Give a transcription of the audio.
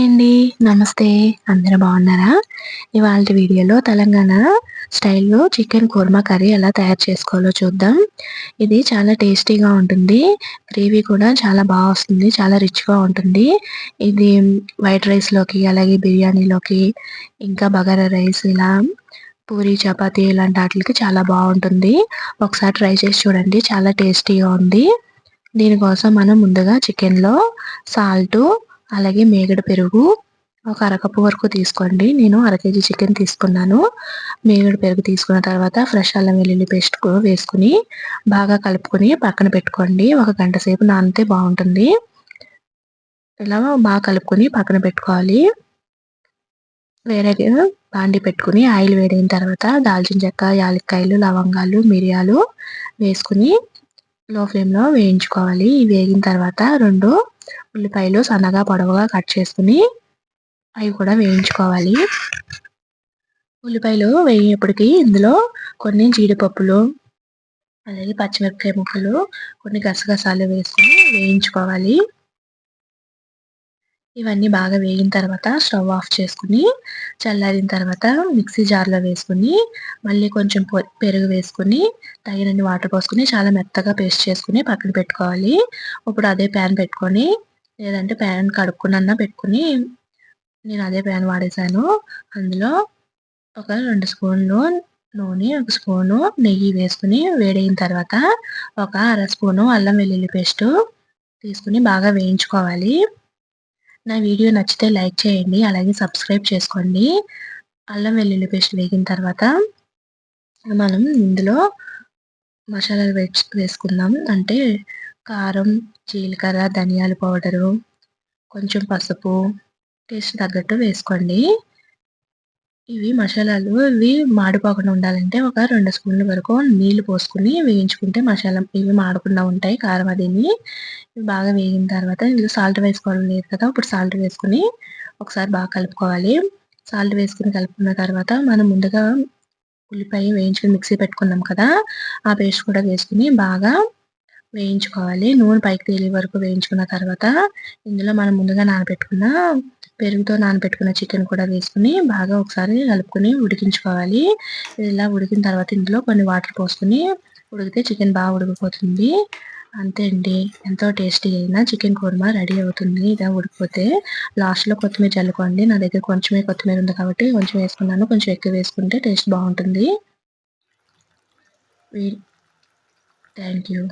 Hi అండి. నమస్తే. అందరూ బాగున్నారా? ఇవాళ వీడియోలో తెలంగాణ స్టైల్లో చికెన్ కుర్మా కర్రీ ఎలా తయారు చేసుకోవాలో చూద్దాం. ఇది చాలా టేస్టీగా ఉంటుంది. గ్రేవీ కూడా చాలా బాగా వస్తుంది. చాలా రిచ్గా ఉంటుంది. ఇది వైట్ రైస్లోకి అలాగే బిర్యానీలోకి ఇంకా బగారా రైస్ ఇలా పూరి చపాతీ ఇలాంటి వాటికి చాలా బాగుంటుంది. ఒకసారి ట్రై చేసి చూడండి. చాలా టేస్టీగా ఉంది. దీనికోసం మనం ముందుగా చికెన్లో సాల్టు అలాగే మేగడ పెరుగు ఒక అరకప్పు వరకు తీసుకోండి. నేను అర కేజీ చికెన్ తీసుకున్నాను. మేగడ పెరుగు తీసుకున్న తర్వాత ఫ్రెష్ అల్లం వెల్లుల్లి పేస్ట్ వేసుకుని బాగా కలుపుకొని పక్కన పెట్టుకోండి. ఒక గంట సేపు నానితే బాగుంటుంది. ఇలా బాగా కలుపుకొని పక్కన పెట్టుకోవాలి. వేరే బాండి పెట్టుకుని ఆయిల్ వేడైన తర్వాత దాల్చిన చెక్క యాలక్కాయలు లవంగాలు మిరియాలు వేసుకుని లో ఫ్లేమ్లో వేయించుకోవాలి. వేగిన తర్వాత రెండు ఉల్లిపాయలు సన్నగా పొడవుగా కట్ చేసుకుని అవి కూడా వేయించుకోవాలి. ఉల్లిపాయలు వేయేప్పటికి ఇందులో కొన్ని జీడిపప్పులు అలాగే పచ్చిమిరపకాయ ముక్కలు కొన్ని గసగసాలు వేసుకుని వేయించుకోవాలి. ఇవన్నీ బాగా వేగిన తర్వాత స్టవ్ ఆఫ్ చేసుకుని చల్లారిన తర్వాత మిక్సీ జార్లో వేసుకుని మళ్ళీ కొంచెం పెరుగు వేసుకుని తగినన్ని వాటర్ పోసుకుని చాలా మెత్తగా పేస్ట్ చేసుకుని పక్కన పెట్టుకోవాలి. ఇప్పుడు అదే ప్యాన్ పెట్టుకొని లేదంటే ప్యాన్ కడుక్కునన్నా పెట్టుకుని నేను అదే ప్యాన్ వాడేసాను అందులో ఒక రెండు స్పూన్లు నూనె ఒక స్పూను నెయ్యి వేసుకుని వేడైన తర్వాత ఒక అర స్పూను అల్లం వెల్లుల్లి పేస్టు తీసుకుని బాగా వేయించుకోవాలి. నా వీడియో నచ్చితే లైక్ చేయండి అలాగే సబ్స్క్రైబ్ చేసుకోండి. అల్లం వెల్లుల్లి పేస్ట్ వేగిన తర్వాత మనం ఇందులో మసాలాలు వేసుకుందాం. అంటే కారం జీలకర్ర ధనియాల పౌడరు కొంచెం పసుపు టేస్ట్ తగ్గట్టు వేసుకోండి. ఇవి మసాలాలు ఇవి మాడిపోకుండా ఉండాలంటే ఒక రెండు స్పూన్ల వరకు నీళ్ళు పోసుకుని వేయించుకుంటే మసాలా ఇవి మాడకుండా ఉంటాయి కారం అదిని. ఇవి బాగా వేగిన తర్వాత ఇందులో సాల్ట్ వేసుకోవడం లేదు కదా ఇప్పుడు సాల్ట్ వేసుకుని ఒకసారి బాగా కలుపుకోవాలి. సాల్ట్ వేసుకుని కలుపుకున్న తర్వాత మనం ముందుగా ఉల్లిపాయ వేయించుకుని మిక్సీ పెట్టుకున్నాం కదా ఆ పేస్ట్ కూడా వేసుకుని బాగా వేయించుకోవాలి. నూనె పైకి తేలి వరకు వేయించుకున్న తర్వాత ఇందులో మనం ముందుగా నానబెట్టుకున్న పెరుగుతో నానబెట్టుకున్న చికెన్ కూడా వేసుకుని బాగా ఒకసారి కలుపుకొని ఉడికించుకోవాలి. ఇలా ఉడికిన తర్వాత ఇందులో కొన్ని వాటర్ పోసుకుని ఉడికితే చికెన్ బాగా ఉడికిపోతుంది. అంతే అండి. ఎంతో టేస్టీ అయినా చికెన్ కూర్మా రెడీ అవుతుంది. ఇలా ఉడికిపోతే లాస్ట్లో కొత్తిమీర చల్లుకోండి. నా దగ్గర కొంచెమే కొత్తిమీర ఉంది కాబట్టి కొంచెం వేసుకున్నాను. కొంచెం ఎక్కువ వేసుకుంటే టేస్ట్ బాగుంటుంది. Thank you.